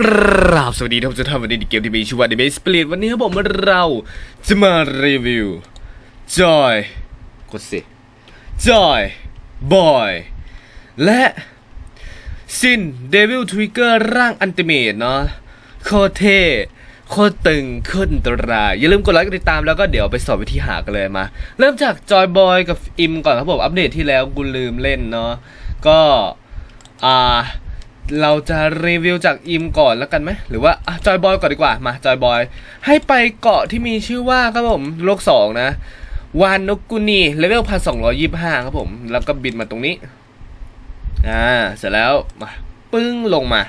กราบสวัสดีทุกท่านวันนี้ในเกมที่มีชื่อว่า The Base Split วันนี้ครับผมเราจะมารีวิว Joy กดสิ Joy Boy และซิน Devil Trigger ร่างอันติเมตเนาะโคตรเท่โคตรตึงโคตรอันตรายอย่าลืมกดไลค์กดติดตามแล้วก็เดี๋ยวไปสอบวิธีหากันเลยมา เริ่มจาก Joy Boy กับอิมก่อนครับผม อัปเดตที่แล้วกูลืมเล่นเนาะก็ อ่า เราจะรีวิวจากอิมก่อนแล้วกันไหมหรือว่าจอยบอยก่อนดีกว่ามาจอยบอยให้ไปเกาะที่มีชื่อว่าครับผมโลกสองนะวานนกุนีเลเวลพันสองร้อยี่ห้าครับผม แล้วก็บินมาตรงนี้อ่าเสร็จแล้วมาปึ้งลงมา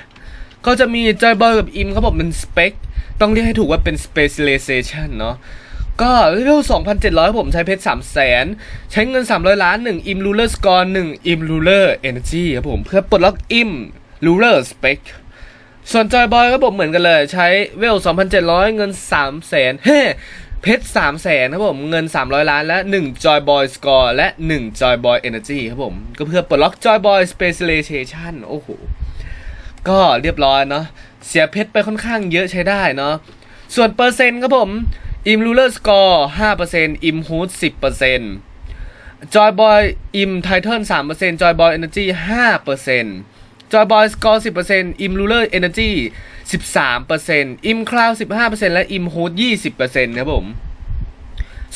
ก็จะมีจอยบอยกับอิมครับผมเป็นสเปคต้องเรียกให้ถูกว่าเป็น specialization เนาะก็เลเวล2,700 ผมใช้เพชร3 0 0 0 0ใช้เงิน 300 ล้าน1 im ruler score 1 im ruler energy ครับผม เพื่อปลดล็อก im ruler spec ส่วนจอยบอยก็ผมเหมือนกันเลย ใช้เวล 2,700 เงิน 3 0 0 0 0เฮ้เพชร3 0 0 0 0ครับผม เงิน 300 ล้านและ 1 Joy Boy Score และ 1 Joy Boy Energy ครับผม ก็เพื่อปลดล็อก Joy Boy Specialization โอ้โห ก็เรียบร้อยเนาะเสียเพชรไปค่อนข้างเยอะใช้ได้เนาะส่วนเปอร์เซ็นต์ครับผมอิม Ruler Score 5%อิม Hood 10% Joy Boy อิม Titan 3% Joy Boy Energy 5% Joy Boy Score 10%อิ จอยบอยสกอร์สิบเปอร์เซนต์อิม Ruler Energy 13%อิม Cloud 15%และอิม Hood 20%ครับผม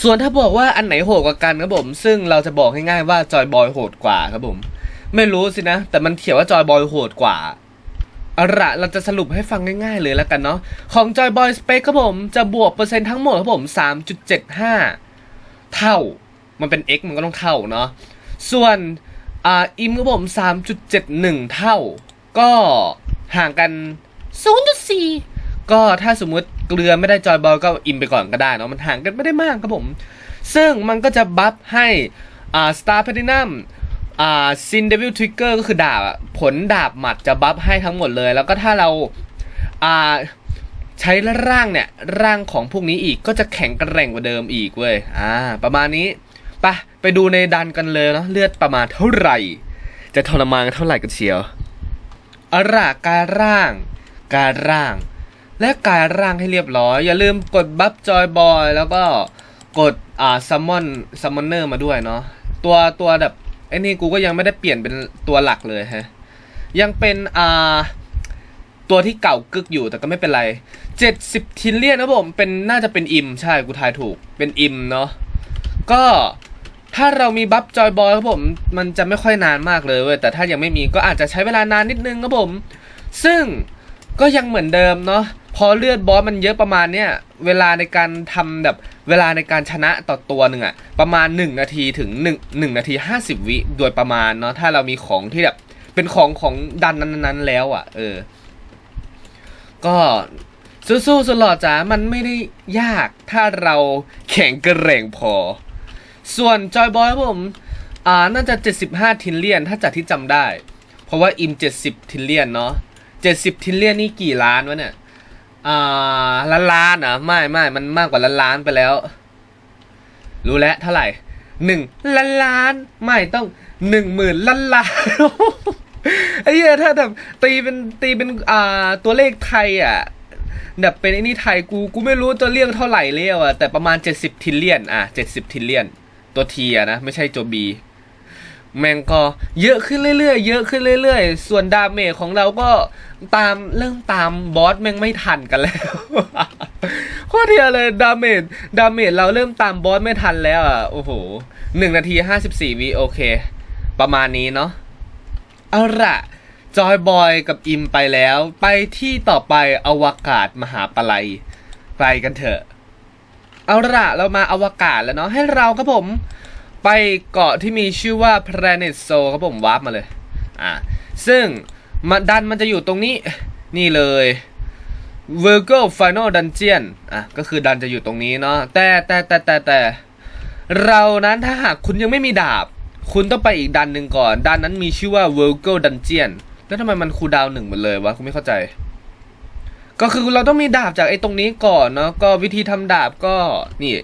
ส่วนถ้าบอกว่าอันไหนโหดกว่ากันครับผม ซึ่งเราจะบอกง่ายๆว่า Joy Boy โหดกว่าครับผม ไม่รู้สินะ แต่มันเขียนว่า Joy Boy โหดกว่าเอาละเราจะสรุปให้ฟังง่ายๆเลยแล้วกันเนาะ ของ Joy Boy Spec ครับผม จะบวกเปอร์เซ็นต์ทั้งหมดครับผม 3.75 เท่า มันเป็น x มันก็ต้องเท่าเนาะ ส่วน อ่าอิมครับผม 3.71 เท่า ก็ห่างกัน 0.4 ก็ถ้าสมมุติเกลือไม่ได้จอยบอลก็อิมไปก่อนก็ได้เนาะมันห่างกันไม่ได้มากครับผม ซึ่งมันก็จะบัฟให้อ่า Star Platinum อ่าซินเดวิลทริกเกอร์ก็คือดาบอะผลดาบหมัดจะบัฟให้ทั้งหมดเลย แล้วก็ถ้าเราอ่าใช้ร่างเนี่ยร่างของพวกนี้อีกก็จะแข็งกระแร่งกว่าเดิมอีกเว้ยอ่าประมาณนี้ไป ไปดูในดันกันเลยเนาะเลือดประมาณเท่าไหร่ จะทรมานเท่าไหร่กันเชียวอาล่ะการร่าง การร่าง และการร่างให้เรียบร้อย อย่าลืมกดบัฟจอยบอยแล้วก็กดอ่าซัมมอนซัมมอนเนอร์มาด้วยเนาะตัวตัวแบบไอ้นี่กูก็ยังไม่ได้เปลี่ยนเป็นตัวหลักเลยฮะยังเป็นอ่าตัวที่เก่ากึกอยู่แต่ก็ไม่เป็นไร 70 ทิลเลียนนะผมเป็นน่าจะเป็นอิม ใช่กูทายถูกเป็นอิมเนาะก็ ถ้าเรามีบัฟจอยบอยครับผม มันจะไม่ค่อยนานมากเลยเว้ยแต่ถ้ายังไม่มีก็อาจจะใช้เวลานานนิดนึงครับผม ซึ่งก็ยังเหมือนเดิมเนาะพอเลือดบอสมันเยอะประมาณเนี้ยเวลาในการทำแบบเวลาในการชนะต่อตัวหนึ่งอะประมาณ 1 นาทีถึง1 1นาที 50 วิโดยประมาณเนาะถ้าเรามีของที่แบบเป็นของของดันนั้นๆแล้วอะเออ ก็สู้ๆสลอดจ๋ามันไม่ได้ยากถ้าเราแข็งกระแร่งพอ ส่วนจอยบอยครับผมอ่าน่าจะ 75 ทิลเลียน ถ้าจากที่จำได้ เพราะว่าอิม 70 ทิลเลียนเนาะ70 ทิลเลียนนี่กี่ล้านวะเนี่ยอ่าล้านล้านเหรอะไม่ไม่มันมากกว่าล้านล้านไปแล้ว รู้แล้วเท่าไหร่หนึ่งล้านล้านไม่ต้องหนึ่งหมื่นล้านล้านไอ้เหี้ยถ้าแบบตีเป็นตีเป็นอ่าตัวเลขไทยอะแบบเป็นไอ้นี่ไทยกูกูไม่รู้ตัวเรียกเท่าไหร่เรียวอะแต่ประมาณ 70 ทิลเลียนอะ70 ทิลเลียน ตัวทีอะนะ ไม่ใช่ตัวบีแมงก็เยอะขึ้นเรื่อยๆ เยอะขึ้นเรื่อยๆ ส่วนดาเมจของเราก็ตามเริ่มตามบอสแม่งไม่ทันกันแล้วโคตรเทียเลยดาเมจดาเมจเราเริ่มตามบอสไม่ทันแล้วอะโอ้โหหนึ่งนาทีห้าสิบสี่วิโอเค ประมาณนี้เนาะเอาละจอยบอยกับอิมไปแล้ว ไปที่ต่อไปอวกาศมหาปลัย ไปกันเถอะ เอาละเรามาอวกาศแล้วเนาะให้เราครับผม ไปเกาะที่มีชื่อว่า Planet s o ครับผมวาร์ปมาเลยอ่าซึ่งมาดันมันจะอยู่ตรงนี้นี่เลย Virgo Final Dungeon อะก็คือดันจะอยู่ตรงนี้เนาะแต่แต่แต่แต่แต่เรานั้นถ้าหากคุณยังไม่มีดาบ คุณต้องไปอีกดันหนึ่งก่อน ดันนั้นมีชื่อว่า Virgo Dungeon แล้วทำไมมันคูดาวหนึ่งหมดเลยวะคุณไม่เข้าใจ ก็คือเราต้องมีดาบจากไอ้ตรงนี้ก่อนเนาะก็วิธีทำดาบก็นี่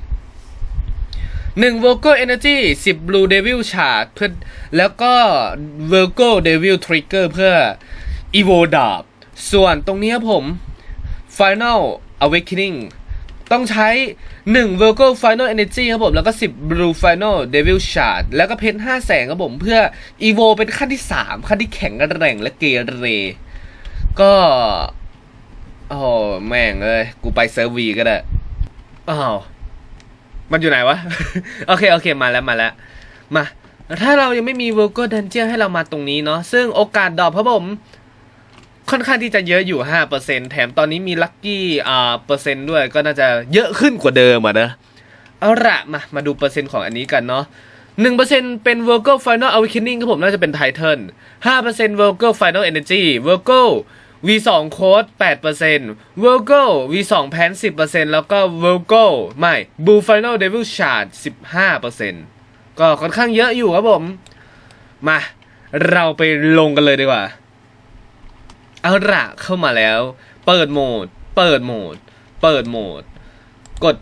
หนึ่ง Virgo Energy สิบ Blue Devil Shard เพื่อแล้วก็ Virgo Devil Trigger เพื่อ Evo ดาบ ส่วนตรงนี้ผม Final Awakening ต้องใช้1 Virgo Final Energy ครับผม แล้วก็ 10 Blue Final Devil Shard แล้วก็เพชร5แสงครับผมเพื่อ Evo เป็นขั้นที่ 3 ขั้นที่แข็งแรงและเกเรก็ โอ้แม่งเอ้ยกูไปเซิร์ฟวีก็ได้อ้าวมันอยู่ไหนวะ โอเค โอเค มาแล้วมาแล้ว มา ถ้าเรายังไม่มี Virgo Dungeon ให้เรามาตรงนี้เนาะ ซึ่งโอกาสดรอปครับผม ค่อนข้างที่จะเยอะอยู่ 5%แถมตอนนี้มีลัคกี้อ่าเปอร์เซ็นต์ด้วยก็น่าจะเยอะขึ้นกว่าเดิมอะนะ เอาละมา มาดูเปอร์เซ็นต์ของอันนี้กันเนาะ1%เป็น Virgo Final Awakening ครับผมน่าจะเป็น Titan 5% Virgo Final Energy Virgo V2 Code 8% Virgo V2 Pan 10%แล้วก็ Virgo ไม่ Blue Final Devil Shard 15%ก็ค่อนข้างเยอะอยู่ครับผม มา เราไปลงกันเลยดีกว่า เอาละเข้ามาแล้ว เปิดโหมด เปิดโหมด เปิดโหมด กด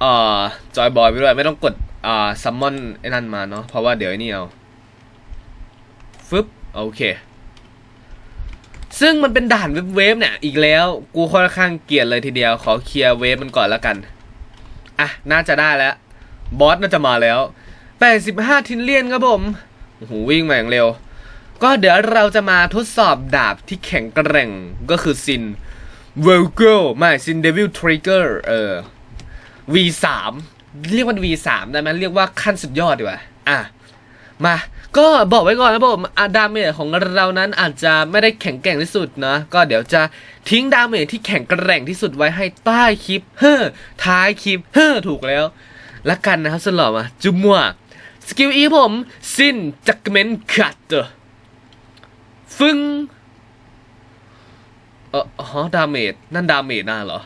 เอ่อจอยบอยไปด้วย ไม่ต้องกดอ่าซัมมอนไอ้นั่นมาเนาะเพราะว่าเดี๋ยวไอ้นี่เอาฟึบโอเค ซึ่งมันเป็นด่านเวฟเนี่ยอีกแล้ว กูค่อนข้างเกลียดเลยทีเดียว ขอเคลียร์เวฟมันก่อนแล้วกัน อะ น่าจะได้แล้ว บอสน่าจะมาแล้ว 85 ทินเลียนครับผมโอ้โหวิ่งมาอย่างเร็ว ก็เดี๋ยวเราจะมาทดสอบดาบที่แข็งแกร่งก็คือซินเวลเกลไม่ซินเดวิลทริกเกอร์เออ V3 เรียกว่า V3 ได้ไหมเรียกว่าขั้นสุดยอดดีกว่าอะ มา ก็บอกไว้ก่อนนะผมอะดาเมจของเรานั้นอาจจะไม่ได้แข็งแกร่งที่สุดนะ ก็เดี๋ยวจะทิ้งดาเมจที่แข็งแกร่งที่สุดไว้ให้ใต้คลิป เฮ้อ ท้ายคลิป เฮ้อ ถูกแล้ว ละกันนะครับสำหรับมาจุมัวสกิลอีผมซินจักเมนคัตเตอร์ฟึ้งเออฮะดาเมจ นั่นดาเมจน่าเหรอ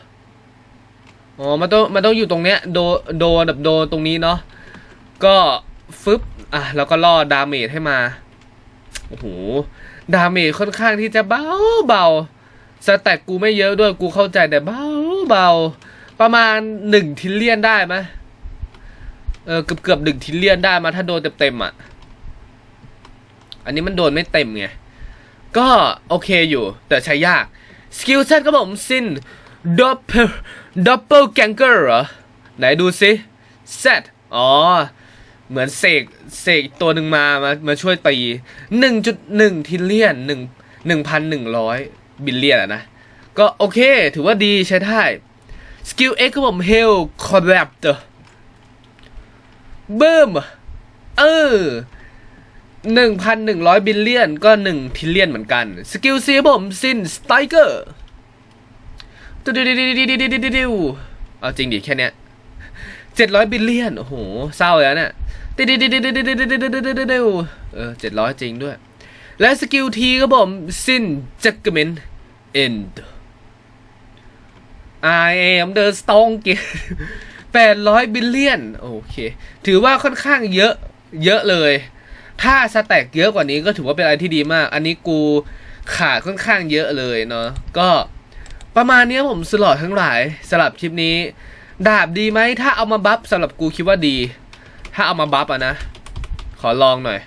อ๋อ มันต้อง มันต้องอยู่ตรงเนี้ย โด โดนแบบโดตรงนี้เนาะ ก็ฟึบ อะแล้วก็ล่อดาเมจให้มาโอ้โหดาเมจค่อนข้างที่จะเบาเบาสแต็กกูไม่เยอะด้วยกูเข้าใจแต่เบาเบาประมาณหนึ่งทิลเลียนได้ไหมเออเกือบเกือบหนึ่งทิลเลียนได้มาถ้าโดนเต็มๆอะ อันนี้มันโดนไม่เต็มไง ก็โอเคอยู่แต่ใช้ยากสกิลเซตก็ผมซินดับเบิลดับเบิลแกงเกอร์เหรอ ไหนดูซิเซตอ๋อ เหมือนเสกเสกตัวหนึ่งมามามาช่วยตีหนึ่งจุดหนึ่งทิลเลียนหนึ่งหนึ่งพันหนึ่งร้อยบิลเลียนอะนะ ก็โอเค ถือว่าดีใช้ได้สกิลเอ็กซ์ก็ผมเฮลคอร์รัปเตอร์เบิ่มเออหนึ่งพันหนึ่งร้อยบิลเลียนก็หนึ่งทิลเลียนเหมือนกัน สกิลซีผมซินสไตเกอร์ดิวดิวดิวดิวดิวดิวดิวเอาจริงดิแค่เนี้ยเจ็ดร้อยบิลเลียน โอ้โห เศร้าแล้วเนี่ย ดิวดิวดิวดิวดิวดิวดิวดิวดิวดิดิวเออเจ็ดร้อยจริงด้วย และสกิลทีก็ผมซินจักเมนเอ็นด์ I am the strong แปดร้อยบิลเลียนโอเค ถือว่าค่อนข้างเยอะ เยอะเลย ถ้าสแต็กเยอะกว่านี้ก็ถือว่าเป็นอะไรที่ดีมาก อันนี้กูขาดค่อนข้างเยอะเลยเนาะ ก็ประมาณนี้ผมสลอดทั้งหลายสำหรับคลิปนี้ ดาบดีไหม ถ้าเอามาบัฟสำหรับกูคิดว่าดี ถ้าเอามาบัฟอะนะ ขอลองหน่อย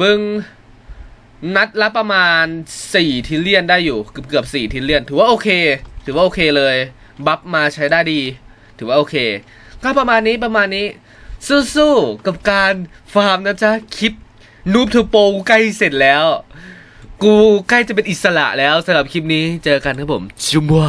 บึงนัดละประมาณ 4 ทิลเลียนได้อยู่ เกือบเกือบ4ทิลเลียน ถือว่าโอเค ถือว่าโอเคเลย บัฟมาใช้ได้ดี ถือว่าโอเค ก็ประมาณนี้ประมาณนี้ สู้ๆ กับการฟาร์มนะจ๊ะ คลิปนูบเทอร์โปใกล้เสร็จแล้ว กูใกล้จะเป็นอิสระแล้วสำหรับคลิปนี้เจอกันครับผม จุมว่า